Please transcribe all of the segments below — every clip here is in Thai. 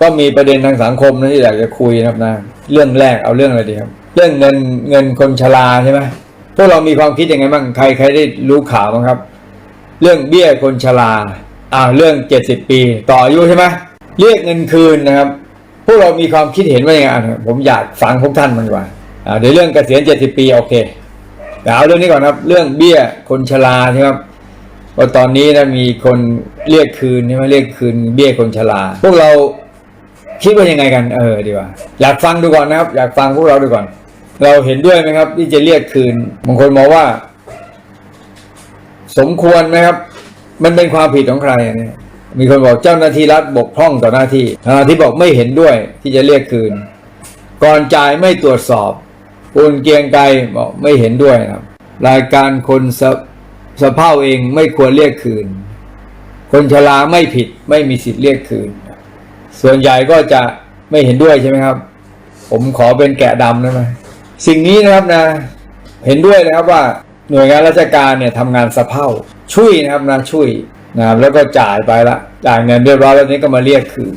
ก็มีประเด็นทางสังคมนะที่อยากจะคุยนะครับนะเรื่องแรกเอาเรื่องอะไรดีครับ เรื่องเงินเงินคนชราใช่ไหมพวกเรามีความคิดยังไงบ้างใครใครได้รู้ข่าวบ้างครับ เรื่องเบี้ยคนชราอ่าเรื่องเจ็ดสิบปี ต่ออายุใช่ไหมเรียกเงินคืนนะครับ พวกเรามีความคิดเห็นว่ายังไงผมอยากฟังพวกท่านมันกว่าอ่าเดี๋ยวเรื่องเกษียณเจ็ดสิบปีโอเคแต่เอาเรื่องนี้ก่อนครับ เรื่องเบี้ยคนชราใช่ไหมครับว่าตอนนี้นะมีคนเรียกคืนใช่ไหมเรียกคืนเบี้ยคนชราพวกเรา คิดว่ายังไงกันเออดีกว่า อยากฟังดูก่อนนะครับ อยากฟังพวกเราดูก่อน เราเห็นด้วยไหมครับ ที่จะเรียกคืนบางคนมองว่า สมควรไหมครับ มันเป็นความผิดของใครอันนี้มีคนบอกเจ้าหน้าที่รัฐบกพร่องต่อหน้าที่ที่บอกไม่เห็นด้วยที่จะเรียกคืน ก่อนจ่ายไม่ตรวจสอบคุณเกียงไกรบอกไม่เห็นด้วยนะครับ รายการคนสะสะเพ่าเองไม่ควรเรียกคืน คนชราไม่ผิดไม่มีสิทธิ์เรียกคืน ส่วนใหญ่ก็จะไม่เห็นด้วยใช่ไหมครับ ผมขอเป็นแกะดำได้ไหมสิ่งนี้นะครับนะ เห็นด้วยนะครับว่าหน่วยงานราชการเนี่ยทำงานสะเพร่าช่วยนะครับนะช่วยนะครับแล้วก็จ่ายไปละจ่ายเงินเรียบร้อยแล้วนี้ก็มาเรียกคืน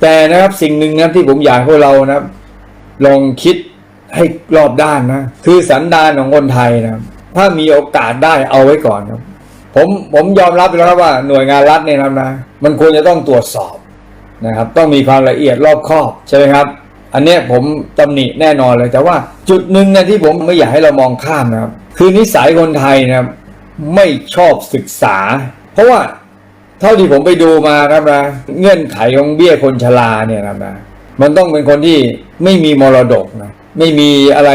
แต่นะครับสิ่งหนึ่งนะที่ผมอยากให้พวกเรานะครับลองคิดให้รอบด้านนะ คือสันดานของคนไทยนะถ้ามีโอกาสได้เอาไว้ก่อนครับผมผมยอมรับแล้วครับว่าหน่วยงานรัฐเนี่ยนะนะ มันควรจะต้องตรวจสอบ นะครับ ต้องมีความละเอียดรอบคอบใช่ไหมครับ อันนี้ผมตำหนิแน่นอนเลย แต่ว่าจุดหนึ่งนะที่ผมไม่อยากให้เรามองข้ามนะครับ คือนิสัยคนไทยนะครับ ไม่ชอบศึกษา เพราะว่าเท่าที่ผมไปดูมาครับนะเงื่อนไขของเบี้ยคนชราเนี่ยนะครับนะมันต้องเป็นคนที่ไม่มีมรดกนะไม่มีอะไร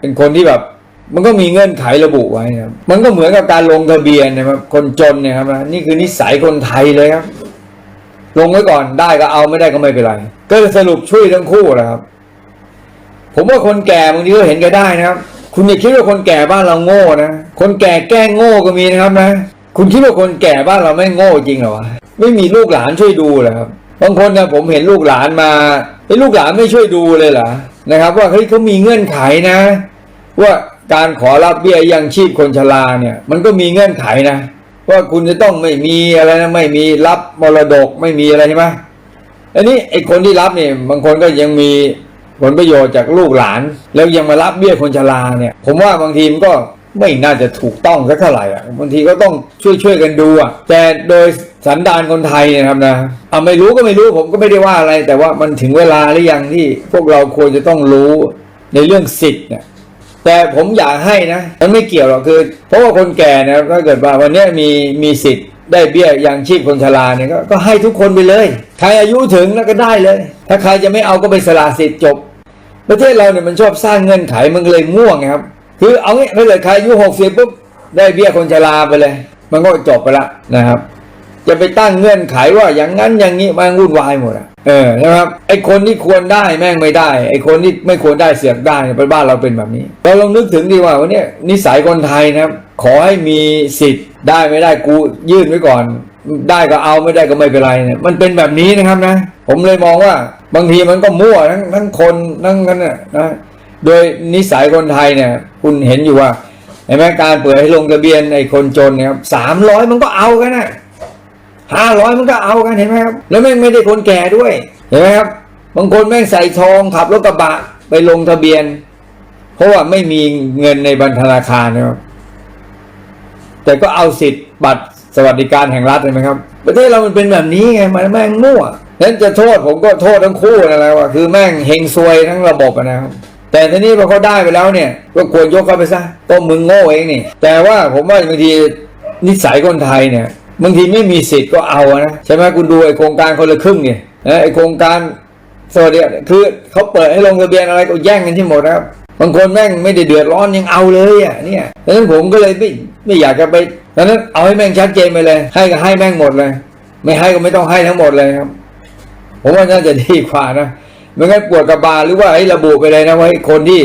เป็นคนที่แบบมันก็มีเงื่อนไขระบุไว้นะมันก็เหมือนกับการลงทะเบียนนะครับ คนจนเนี่ยครับนะนี่คือนิสัยคนไทยเลยครับ ลงไว้ก่อนได้ก็เอาไม่ได้ก็ไม่เป็นไร ก็สรุปช่วยทั้งคู่แหละครับ ผมว่าคนแก่บางทีก็เห็นแกันได้นะครับ คุณอย่าคิดว่าคนแก่บ้านเราโง่นะคนแก่แกล้งโง่ก็มีนะครับนะคุณคิดว่าคนแก่บ้านเราไม่โง่จริงเหรอวะไม่มีลูกหลานช่วยดูเหรอครับบางคนนะผมเห็นลูกหลานมาไอ้ลูกหลานไม่ช่วยดูเลยเหรอนะครับ ว่าเฮ้ยเขามีเงื่อนไขนะ ว่าการขอรับเบี้ยยังชีพคนชราเนี่ย มันก็มีเงื่อนไขนะ ว่าคุณจะต้องไม่มีอะไรนะไม่มีรับมรดกไม่มีอะไรใช่ไหมอันนี้ไอ้คนที่รับเนี่ยบางคนก็ยังมีผลประโยชน์จากลูกหลาน แล้วยังมารับเบี้ยคนชราเนี่ย ผมว่าบางทีมันก็ไม่น่าจะถูกต้องสักเท่าไหร่อะบางทีก็ต้องช่วยช่วยๆกันดูอะแต่โดยสันดานคนไทยนยนะครับนะเอาไม่รู้ก็ไม่รู้ผมก็ไม่ได้ว่าอะไร แต่ว่ามันถึงเวลาหรือยังที่พวกเราควรจะต้องรู้ในเรื่องสิทธิ์เนี่ย แต่ผมอยากให้นะมันไม่เกี่ยวหรอกคือ เพราะว่าคนแก่นะถ้าเกิดว่าวันนี้มีมีสิทธิ์ได้เบี้ยยังชีพคนชราเนี่ยก็ก็ให้ทุกคนไปเลย ใครอายุถึงแล้วก็ได้เลย ถ้าใครจะไม่เอาก็ไปสละสิทธิ์จบ ประเทศเราเนี่ยมันชอบสร้างเงื่อนไขมันเลยง่วงไงครับ คือเอางี้ถ้าเกิดใครอายุหกสิบปุ๊บได้เบี้ยคนชราไปเลย มันก็จบไปละนะครับ จะไปตั้งเงื่อนไขว่าอย่างนั้นอย่างนี้มันวุ่นวายหมดอะ เออใช่ไหมครับไอคนที่ควรได้แม่งไม่ได้ ไอคนที่ไม่ควรได้เสือกได้เนี่ยเป็นบ้านเราเป็นแบบนี้ เราลองนึกถึงดีว่าวันเนี้ยนิสัยคนไทยนะครับ ขอให้มีสิทธิ์ได้ไม่ได้กูยื่นไว้ก่อน ได้ก็เอาไม่ได้ก็ไม่เป็นไรเนี่ยมันเป็นแบบนี้นะครับนะ ผมเลยมองว่าบางทีมันก็มั่วทั้งทั้งคนทั้งกันนนะโดยนิสัยคนไทยเนี่ยคุณเห็นอยู่ว่าเห็นไหมการเปิดให้ลงทะเบียนไอ้คนจนเนี่ยครับสามร้อยมันก็เอากันนะ ห้าร้อยมันก็เอากันเห็นไหมครับ แล้วแม่งไม่ได้คนแก่ด้วย เห็นไหมครับ บางคนแม่งใส่ทองขับรถกระบะไปลงทะเบียน เพราะว่าไม่มีเงินในบัญธนาคารนะครับ แต่ก็เอาสิทธิ์บัตรสวัสดิการแห่งรัฐเห็นไหมครับ ประเทศเรามันเป็นแบบนี้ไง มันแม่งมั่วนั้นจะโทษผมก็โทษทั้งคู่นั่นแหละว่าคือแม่งเฮงซวยทั้งระบบนะครับแต่ทีนี้พอเขาได้ไปแล้วเนี่ยก็ควรยกเขาไปซะก็มึงโง่เองนี่แต่ว่าผมว่าบางทีนิสัยคนไทยเนี่ย บางทีไม่มีสิทธิ์ก็เอานะใช่ไหมคุณดูไอโครงการคนละครึ่งเนี่ยไอโครงการสวัสดีคือเขาเปิดให้ลงทะเบียนอะไรก็แย่งกันที่หมดนะครับบางคนแม่งไม่ได้เดือดร้อนยังเอาเลยอะเนี่ยดังนั้นผมก็เลยไม่ไม่อยากจะไปดังนั้นเอาให้แม่งชัดเจนไปเลย ให้ก็ให้แม่งหมดเลย ไม่ให้ก็ไม่ต้องให้ทั้งหมดเลยครับ ผมว่าน่าจะดีกว่านะไม่งั้นปวดกระบาลหรือว่าให้ระบุไปเลยนะว่าให้คนที่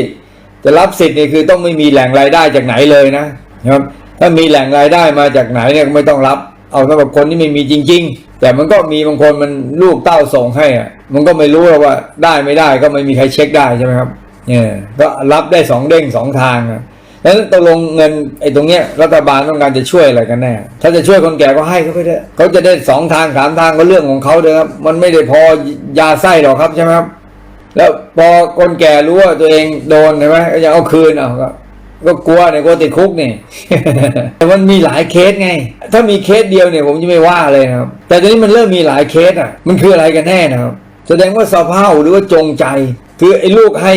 จะรับสิทธิ์นี่คือต้องไม่มีแหล่งรายได้จากไหนเลยนะครับ ถ้ามีแหล่งรายได้มาจากไหนเนี่ยไม่ต้องรับ เอาสำหรับคนที่ไม่มีจริง ๆ แต่มันก็มีบางคนมันลูกเต้าส่งให้อะมันก็ไม่รู้หรอกว่าได้ไม่ได้ก็ไม่มีใครเช็คได้ใช่ไหมครับเนี่ยก็รับได้สองเด้งสองทางอะแล้วตกลงเงินไอ้ตรงเนี้ยรัฐบาลต้องการจะช่วยอะไรกันแน่ ถ้าจะช่วยคนแก่ก็ให้เขาไปเถอะเขาจะได้สองทางสามทางก็เรื่องของเขาเถอครับ มันไม่ได้พอยาไส้หรอกครับใช่ไหมครับ แล้วพอคนแก่รู้ว่าตัวเองโดนใช่ไหมก็จะเอาคืนเอาก็ ก็กลัวเนี่ยกลัวติดคุกเนี่ยแต่มันมีหลายเคสไง ถ้ามีเคสเดียวเนี่ยผมจะไม่ว่าเลยครับ แต่ตอนนี้มันเริ่มมีหลายเคสอะ มันคืออะไรกันแน่นะครับ แสดงว่าสะเพร่าหรือว่าจงใจ คือไอ้ลูกให้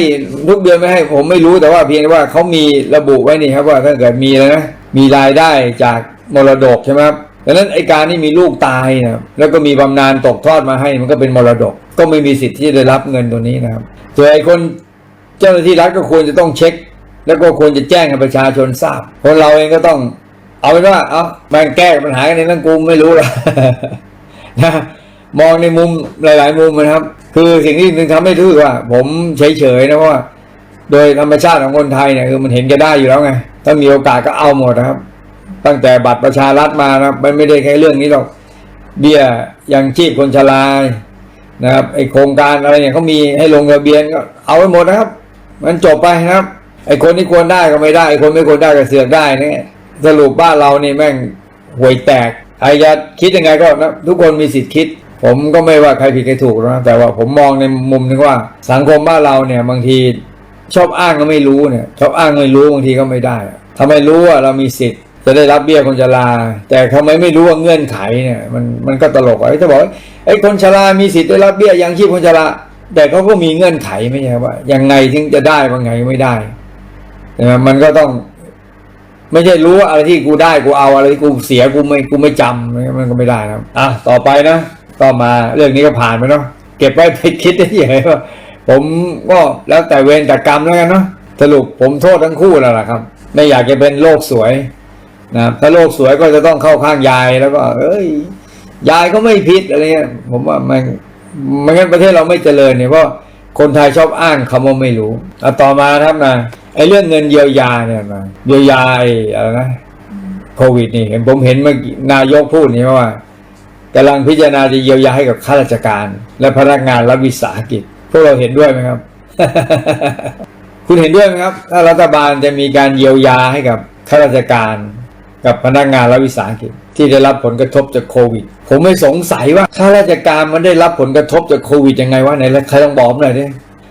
ทุกเดือนไม่ให้ผมไม่รู้แต่ว่าเพียงว่าเขามีระบุไว้นี่ครับว่าถ้าเกิดมีแล้วนะมีรายได้จากมรดกใช่ไหมครับดังนั้นไอ้การที่มีลูกตายนะแล้วก็มีบำนาญตกทอดมาให้มันก็เป็นมรดก ก็ไม่มีสิทธิ์ที่จะได้รับเงินตัวนี้นะครับส่วนไอ้คนเจ้าหน้าที่รัฐก็ควรจะต้องเช็ค แล้วก็ควรจะแจ้งให้ประชาชนทราบ คนเราเองก็ต้อง เอาเป็นว่า เอาแม่งแก้ปัญหากันในนั้นกูไม่รู้ละนะมองในมุมหลาย ๆ มุมนะครับ คือสิ่งที่นึงทำให้รู้ว่า ผมเฉย ๆนะเพราะว่า โดยธรรมชาติของคนไทยเนี่ยคือมันเห็นกันได้อยู่แล้วไงถ้ามีโอกาสก็เอาหมดนะครับ ตั้งแต่บัตรประชารัฐมานะมันไม่ได้แค่เรื่องนี้หรอกเบี้ยยังชีพคนชรานะครับไอโครงการอะไรเนี่ยเขามีให้ลงทะเบียนก็เอาไปหมดนะครับ มันจบไปนะครับ ไอคนที่ควรได้ก็ไม่ได้ไอคนไม่ควรได้ก็เสือกได้เนี่ยสรุปบ้านเรานี่แม่งห่วยแตกใครจะคิดยังไงก็นะทุกคนมีสิทธิ์คิด ผมก็ไม่ว่าใครผิดใครถูกนะแต่ว่าผมมองในมุมนึงว่า สังคมบ้านเราเนี่ยบางทีชอบอ้างก็ไม่รู้เนี่ยชอบอ้างไม่รู้บางทีก็ไม่ได้ทำไมรู้ว่าเรามีสิทธิ์จะได้รับเบี้ยคนชราแต่ทำไมไม่รู้ว่าเงื่อนไขเนี่ยมันมันก็ตลกอะถ้าบอกไอ้คนชรามีสิทธิ์ได้รับเบี้ยยังชีพคนชราแต่เขาก็มีเงื่อนไขไม่ใช่ว่ายังไงถึงจะได้บางไงไม่ได้ ใช่ไหมมันก็ต้อง ไม่ใช่รู้อะไรที่กูได้กูเอาอะไรที่กูเสียกูไม่กูไม่จำมันก็ไม่ได้นะอะต่อไปนะก็มาเรื่องนี้ก็ผ่านไปเนาะเก็บไว้ไปคิดได้ยังไงว่าผมก็แล้วแต่เวรแต่กรรมแล้วกันเนาะสรุปผมโทษทั้งคู่แล้วล่ะครับ ไม่อยากจะเป็นโลกสวยนะครับถ้าโลกสวยก็จะต้องเข้าข้างยายแล้วก็ เอ้ย ยายก็ไม่ผิดอะไรเงี้ยผมว่ามันไม่งั้นประเทศเราไม่เจริญเนี่ยเพราะคนไทยชอบอ้างคำว่าไม่รู้เอาต่อมาครับนะ อ้เรื่องเงินเยียวยาเนี่ยนะเยียวยาไอ้อะไรนะโควิดนี่เห็นผมเห็นเมื่อนายกพูดนี่ว่ากำลังพิจารณาจะเยียวยาให้กับข้าราชการ และพนักงานรัฐวิสาหกิจ พวกเราเห็นด้วยไหมครับ คุณเห็นด้วยไหมครับ ถ้ารัฐบาลจะมีการเยียวยาให้กับข้าราชการ กับพนักงานรัฐวิสาหกิจ ที่ได้รับผลกระทบจากโควิด ผมไม่สงสัยว่าข้าราชการมันได้รับผลกระทบจากโควิดยังไงวะไหนใครลองบอกหน่อยดิ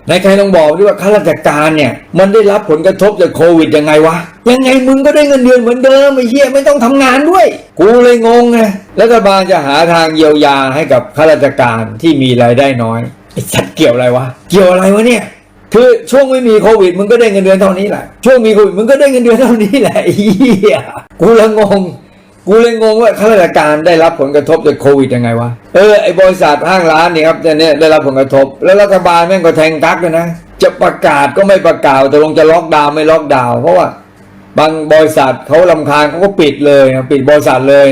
ไหนใครลองบอกด้วยว่าข้าราชการเนี่ย มันได้รับผลกระทบจากโควิดยังไงวะ ยังไงมึงก็ได้เงินเดือนเหมือนเดิมไอ้เหี้ยไม่ต้องทำงานด้วย กูเลยงงไงรัฐบาลจะหาทางเยียวยาให้กับข้าราชการที่มีรายได้น้อยไอ้สัตว์เกี่ยวอะไรวะ เกี่ยวอะไรวะเนี่ยคือช่วงไม่มีโควิดมึงก็ได้เงินเดือนเท่านี้แหละช่วงมีโควิดมึงก็ได้เงินเดือนเท่านี้แหละไอ้เหี้ยกูละงง กูเลยงงว่าข้าราชการได้รับผลกระทบจากโควิดยังไงวะ เออไอ้บริษัทห้างร้านนี่ครับเนี่ยได้รับผลกระทบ แล้วรัฐบาลแม่งก็แทงกักเลยนะ จะประกาศก็ไม่ประกาศแตกลงจะล็อกดาวน์ไม่ล็อกดาวน์เพราะว่าบางบริษัทเขาลำคาญเขาก็ปิดเลยปิดบริษัทเลย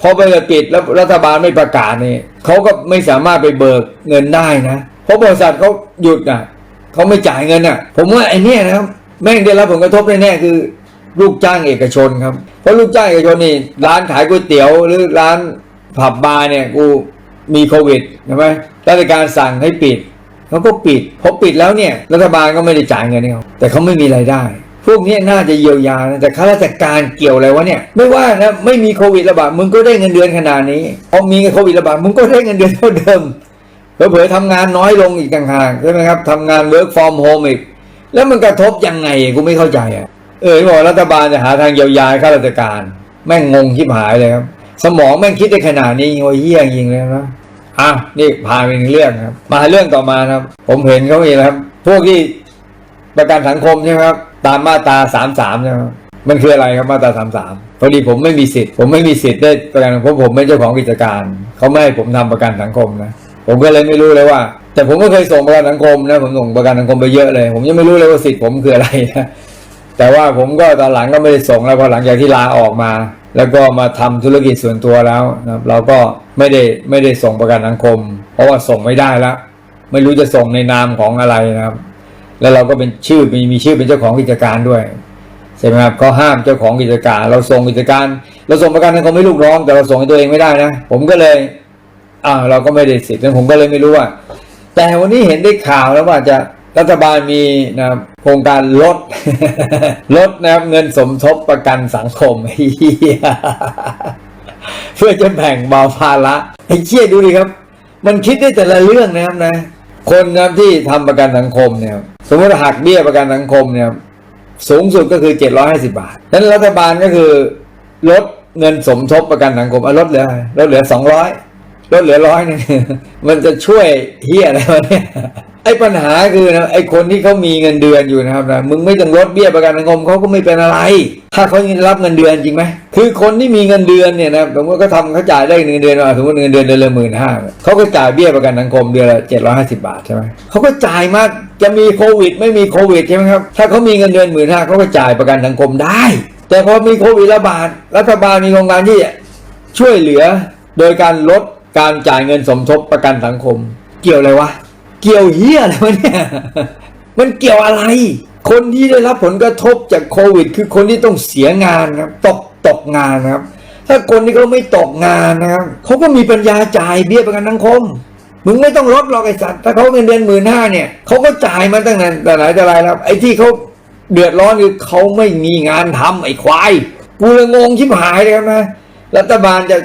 พอบริษัทปิดแล้วรัฐบาลไม่ประกาศนี่เขาก็ไม่สามารถไปเบิกเงินได้นะเพราะบริษัทเขาหยุดอะเขาไม่จ่ายเงินอะ ผมว่าไอ้เนี่ยนะครับแม่งได้รับผลกระทบแน่ๆคือ ลูกจ้างเอกชนครับ เพราะลูกจ้างเอกชนนี่ร้านขายก๋วยเตี๋ยวหรือร้านผับบาร์เนี่ยกูมีโควิดใช่ไหมราชการสั่งให้ปิดเขาก็ปิดพอปิดแล้วเนี่ยรัฐบาลก็ไม่ได้จ่ายเงินให้เขาแต่เขาไม่มีรายได้ พวกนี้น่าจะเยียวยานะแต่ข้าราชการเกี่ยวอะไรวะเนี่ยไม่ว่านะไม่มีโควิดระบาดมึงก็ได้เงินเดือนขนาดนี้พอมีโควิดระบาดมึงก็ได้เงินเดือนเท่าเดิมเผลอๆทำงานน้อยลงอีกต่างหากใช่ไหมครับทำงาน work from home อีกแล้วมันกระทบยังไงกูไม่เข้าใจอะ เออบอกรัฐบาลจะหาทางเยียวยาข้าราชการ แม่งงงชิบหายเลยครับ สมองแม่งคิดได้ขนาดนี้โอ้ยเหี้ยจริงเลยนะอะนี่พาไปหนึ่งเรื่องครับ มาเรื่องต่อมานะครับ ผมเห็นเขามีนะครับ พวกที่ประกันสังคมใช่ไหมครับ ตามมาตราสามสามใช่ไหมครับมันคืออะไรครับมาตราสามสามพอดีผมไม่มีสิทธิ์ผมไม่มีสิทธิ์ได้ประกันสังคมผมไม่เจ้าของกิจการเขาไม่ให้ผมทำประกันสังคมนะผมก็เลยไม่รู้เลยว่า แต่ผมก็เคยส่งประกันสังคมนะผมส่งประกันสังคมไปเยอะเลย ผมยังไม่รู้เลยว่าสิทธิ์ผมคืออะไรนะ แต่ว่าผมก็ตอนหลังก็ไม่ได้ส่งแล้วพอหลังจากที่ลาออกมา แล้วก็มาทำธุรกิจส่วนตัวแล้วนะครับเราก็ไม่ได้ไม่ได้ส่งประกันสังคม เพราะว่าส่งไม่ได้แล้ว ไม่รู้จะส่งในนามของอะไรนะครับ แล้วเราก็เป็นชื่อมีมีชื่อเป็นเจ้าของกิจการด้วยใช่ไหมครับเขาห้ามเจ้าของกิจการ เราส่งกิจการ เราส่งประกันสังคมให้ลูกน้อง แต่เราส่งให้ตัวเองไม่ได้นะ ผมก็เลยอ่าเราก็ไม่ได้สิทธิ์แล้วผมก็เลยไม่รู้ว่า แต่วันนี้เห็นได้ข่าวแล้วว่าจะรัฐบาลมีนะครับ คครงการลด ลดนะครับเงินสมทบประกันสังคมเพื่อจะแบ่งเบาภาระไอ้เชี่ยดูดิครับ มันคิดได้แต่ละเรื่องนะครับนะ คนนะครับที่ทำประกันสังคมเนี่ยสมมติหักเบี้ยประกันสังคมเนี่ยสูงสุดก็คือ 750 บาทนั้นรัฐบาลก็คือลดเงินสมทบประกันสังคมลดเหลือลดเหลือ 200 ลดเหลือร้อยนึงมันจะช่วยเฮียอะไรวะเนี่ยไอ้ปัญหาคือนะไอ้คนที่เขามีเงินเดือนอยู่นะครับนะมึงไม่ต้องลดเบี้ยประกันสังคมเขาก็ไม่เป็นอะไร ถ้าเขายังรับเงินเดือนจริงไหมคือคนที่มีเงินเดือนเนี่ยนะสมมติเขาทำเขาจ่ายได้เงินเดือนมาสมมติเงินเดือนเดือนละหมื่นห้าเขาก็จ่ายเบี้ยประกันสังคมเดือนละเจ็ดร้อยห้าสิบาทใช่ไหมเขาก็จ่ายมากจะมีโควิด ไม่มีโควิดใช่ไหมครับถ้าเขามีเงินเดือนหมื่นห้าเขาก็จ่ายประกันสังคมได้ แต่พอมีโควิดระบาดรัฐบาลมีโครงการที่ช่วยเหลือ โดยการลด การจ่ายเงินสมทบประกันสังคม เกี่ยวอะไรวะ เกี่ยวเฮียอะไรวะเนี่ย มันเกี่ยวอะไร คนที่ได้รับผลกระทบจากโควิด คือคนที่ต้องเสียงานครับตกตกงานนะครับ ถ้าคนที่เขาไม่ตกงานนะครับเขาก็มีปัญญาจ่ายเบี้ยประกันสังคมมึงไม่ต้องลดหรอกไอ้สัตว์ถ้าเขาเงินเดือนหมื่นห้าเนี่ยเขาก็จ่ายมาตั้งนานแต่ไหนแต่ไรแล้วไอ้ที่เขาเดือดร้อนคือเขาไม่มีงานทำไอ้ควายกูเลยงงชิบหายเลยครับนะ รัฐบาลจะ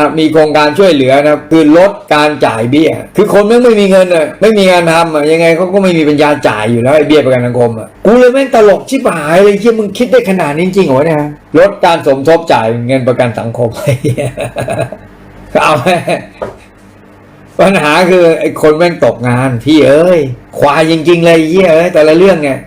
ะมีโครงการช่วยเหลือนะครับคือลดการจ่ายเบี้ย คือคนแม่งไม่มีเงินอะไม่มีงานทำอะยังไงเขาก็ไม่มีปัญญาจ่ายอยู่แล้วไอ้เบี้ยประกันสังคมอะกูเลยแม่งตลกชิบหายเลยที่มึงคิดได้ขนาดนี้จริงเหรอเนี่ยลดการสมทบจ่ายเงินประกันสังคมไอ้เหี้ยเอาไหมปัญหาคือไอ้คนแม่งตกงานพี่เอ้ยควายจริง ๆ เลยไอ้เหี้ยเอ้ยแต่ละเรื่องเนี่ย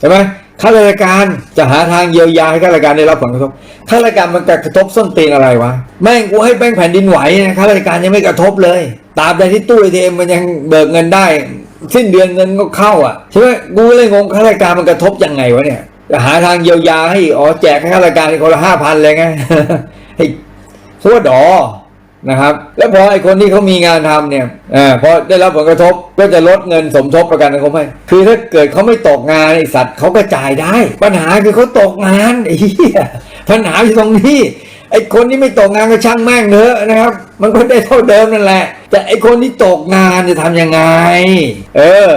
ใช่ไหม ข้าราชการจะหาทางเยียวยาให้ข้าราชการได้รับผลกระทบ ข้าราชการมันกระทบส้นตีนอะไรวะ แม่งกูให้แป้งแผ่นดินไหวนะข้าราชการยังไม่กระทบเลยตราบใดที่ตู้เอทีเอ็มมันยังเบิกเงินได้ สิ้นเดือนเงินก็เข้าอะใช่ไหมกูเลยงงข้าราชการมันกระทบยังไงวะเนี่ยจะหาทางเยียวยาให้อ๋อแจกให้ข้าราชการคนละห้าพันเลยไงให้ทั่วดอ นะครับ แล้วพอไอ้คนที่เขามีงานทำเนี่ยเออพอได้รับผลกระทบก็จะลดเงินสมทบประกันสังคมให้คือถ้าเกิดเขาไม่ตกงานไอ้สัตว์เขาก็จ่ายได้ ปัญหาคือเขาตกงานไอ้เหี้ยปัญหาอยู่ตรงนี้ไอ้คนที่ไม่ตกงานก็ช่างแม่งเถอะนะครับ มันก็ได้เท่าเดิมนั่นแหละ แต่ไอ้คนที่ตกงานจะทำยังไง เออ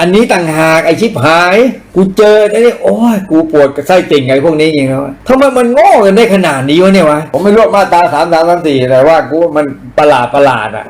อันนี้ต่างหากไอชิบหาย กูเจอไอ้นี่โอ้ยกูปวดกระไส้ติ่งไอพวกนี้จริงๆแล้วทำไมมันโง่กันได้ขนาดนี้วะเนี่ยวะผมไม่รู้ว่ามาตาสามสามสามสี่แต่ว่ากูมันประหลาดประหลาดอะ